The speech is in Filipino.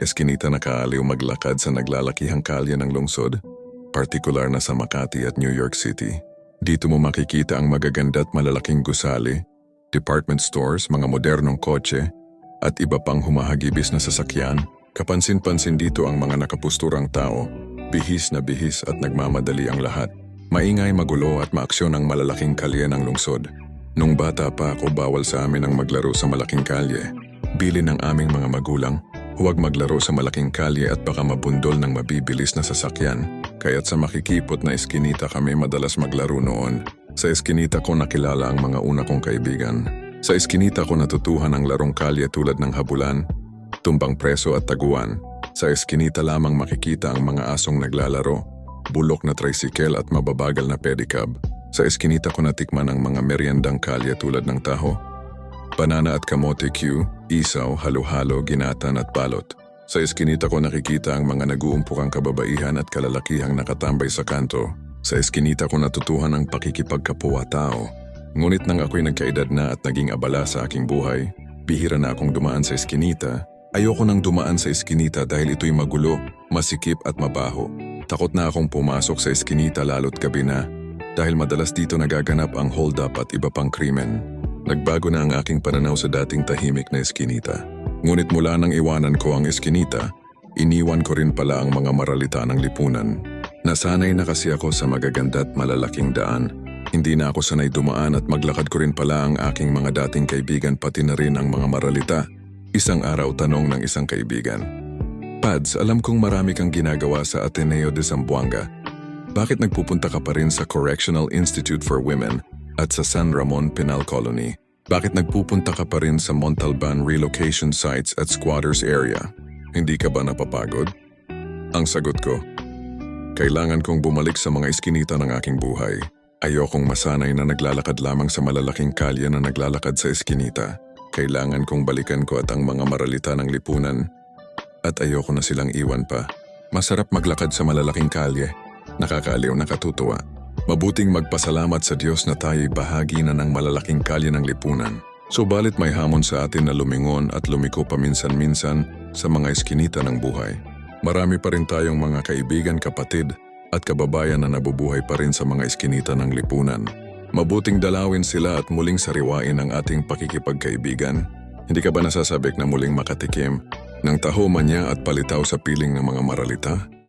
Eskinita na kaaliw maglakad sa naglalakihang kalye ng lungsod, partikular na sa Makati at New York City. Dito mo makikita ang magaganda at malalaking gusali, department stores, mga modernong kotse, at iba pang humahagibis na sasakyan. Kapansin-pansin dito ang mga nakapusturang tao, bihis na bihis at nagmamadali ang lahat. Maingay, magulo at maaksyon ang malalaking kalye ng lungsod. Nung bata pa ako, bawal sa amin ang maglaro sa malaking kalye. Bili ng aming mga magulang, huwag maglaro sa malaking kalye at baka mabundol ng mabibilis na sasakyan. Kaya't sa makikipot na eskinita kami madalas maglaro noon. Sa eskinita ko nakilala ang mga una kong kaibigan. Sa eskinita ko natutuhan ang larong kalye tulad ng habulan, tumbang preso at taguan. Sa eskinita lamang makikita ang mga asong naglalaro, bulok na tricycle at mababagal na pedicab. Sa eskinita ko natikman ang mga meriendang kalye tulad ng taho, banana at kamote Q, isaw, halo-halo, ginatan at balot. Sa eskinita ko nakikita ang mga naguumpukang kababaihan at kalalakihang nakatambay sa kanto. Sa eskinita ko natutuhan ang pakikipagkapwa-tao. Ngunit nang ako'y nagkaedad na at naging abala sa aking buhay, bihira na akong dumaan sa eskinita. Ayoko nang dumaan sa eskinita dahil ito'y magulo, masikip at mabaho. Takot na akong pumasok sa eskinita lalo't gabi na dahil madalas dito nagaganap ang hold-up at iba pang krimen. Nagbago na ang aking pananaw sa dating tahimik na eskinita. Ngunit mula nang iwanan ko ang eskinita, iniwan ko rin pala ang mga maralita ng lipunan. Nasanay na kasi ako sa magaganda at malalaking daan. Hindi na ako sanay dumaan at maglakad ko rin pala ang aking mga dating kaibigan pati na rin ang mga maralita. Isang araw tanong ng isang kaibigan. Pads, alam kong marami kang ginagawa sa Ateneo de Zamboanga. Bakit nagpupunta ka pa rin sa Correctional Institute for Women at sa San Ramon Penal Colony? Bakit nagpupunta ka pa rin sa Montalban relocation sites at squatters area? Hindi ka ba napapagod? Ang sagot ko, kailangan kong bumalik sa mga iskinita ng aking buhay. Ayokong masanay na naglalakad lamang sa malalaking kalye na naglalakad sa eskinita. Kailangan kong balikan ko at ang mga maralita ng lipunan. At ayoko na silang iwan pa. Masarap maglakad sa malalaking kalye. Nakakaaliw nakatutuwa. Mabuting magpasalamat sa Diyos na tayo'y bahagi na ng malalaking kalye ng lipunan. Subalit may hamon sa atin na lumingon at lumiko paminsan-minsan sa mga eskinita ng buhay. Marami pa rin tayong mga kaibigan, kapatid at kababayan na nabubuhay pa rin sa mga eskinita ng lipunan. Mabuting dalawin sila at muling sariwain ang ating pakikipagkaibigan. Hindi ka ba nasasabik na muling makatikim ng taho manya at palitaw sa piling ng mga maralita?